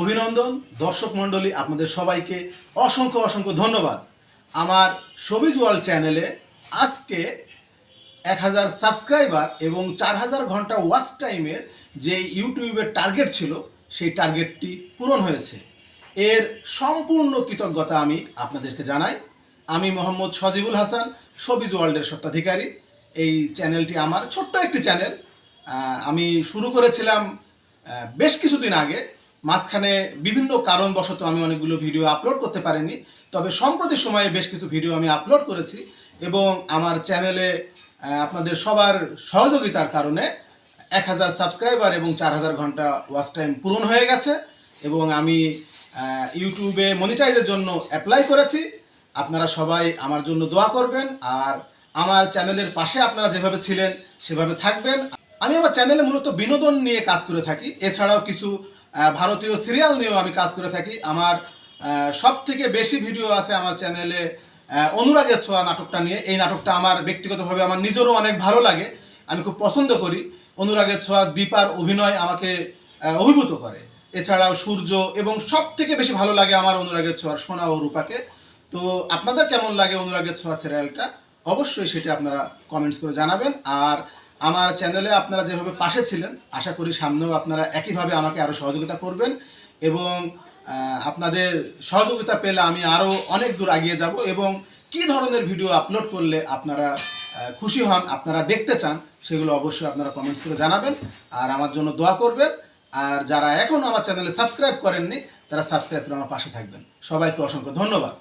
অভিনন্দন, দর্শক মণ্ডলী, আপনাদের সবাইকে অসংখ্য অসংখ্য ধন্যবাদ। আমার সবিজ ওয়ার্ল্ড চ্যানেলে আজকে এক হাজার সাবস্ক্রাইবার এবং চার হাজার ঘণ্টা ওয়াচ টাইমের যে ইউটিউবের টার্গেট ছিল, সেই টার্গেটটি পূরণ হয়েছে। এর সম্পূর্ণ কৃতজ্ঞতা আমি আপনাদেরকে জানাই। আমি মোহাম্মদ সজিবুল হাসান, সবিজ ওয়ার্ল্ডের স্বত্বাধিকারী। এই চ্যানেলটি আমার ছোট্ট একটি চ্যানেল। আমি শুরু করেছিলাম বেশ কিছুদিন আগে। মাঝখানে বিভিন্ন কারণবশত আমি অনেকগুলো ভিডিও আপলোড করতে পারিনি, তবে সম্প্রতি সময়ে বেশ কিছু ভিডিও আমি আপলোড করেছি এবং আমার চ্যানেলে আপনাদের সবার সহযোগিতার কারণে এক হাজার সাবস্ক্রাইবার এবং চার হাজার ঘণ্টা ওয়াচ টাইম পূরণ হয়ে গেছে এবং আমি ইউটিউবে মনিটাইজের জন্য অ্যাপ্লাই করেছি। আপনারা সবাই আমার জন্য দোয়া করবেন আর আমার চ্যানেলের পাশে আপনারা যেভাবে ছিলেন সেভাবে থাকবেন। আমি আমার চ্যানেলে মূলত বিনোদন নিয়ে কাজ করে থাকি। এছাড়াও কিছু ভারতীয় সিরিয়াল নিয়েও আমি কাজ করে থাকি। আমার সব থেকে বেশি ভিডিও আছে আমার চ্যানেলে অনুরাগের ছোঁয়া নাটকটা নিয়ে। এই নাটকটা আমার ব্যক্তিগতভাবে আমার নিজেরও অনেক ভালো লাগে। আমি খুব পছন্দ করি। অনুরাগের ছোঁয়া দীপার অভিনয় আমাকে অভিভূত করে। এছাড়াও সূর্য এবং সব থেকে বেশি ভালো লাগে আমার অনুরাগের ছোঁয়ার সোনা ও রূপাকে। তো আপনাদের কেমন লাগে অনুরাগের ছোঁয়া সিরিয়ালটা অবশ্যই সেটা আপনারা কমেন্টস করে জানাবেন। আর আমার চ্যানেলে আপনারা যেভাবে পাশে ছিলেন, আশা করি সামনেও আপনারা একইভাবে আমাকে আরও সহযোগিতা করবেন এবং আপনাদের সহযোগিতা পেলে আমি আরও অনেক দূর এগিয়ে যাব এবং কী ধরনের ভিডিও আপলোড করলে আপনারা খুশি হন, আপনারা দেখতে চান, সেগুলো অবশ্যই আপনারা কমেন্টস করে জানাবেন। আর আমার জন্য দোয়া করবেন। আর যারা এখনও আমার চ্যানেলে সাবস্ক্রাইব করেননি, তারা সাবস্ক্রাইব করে আমার পাশে থাকবেন। সবাইকে অসংখ্য ধন্যবাদ।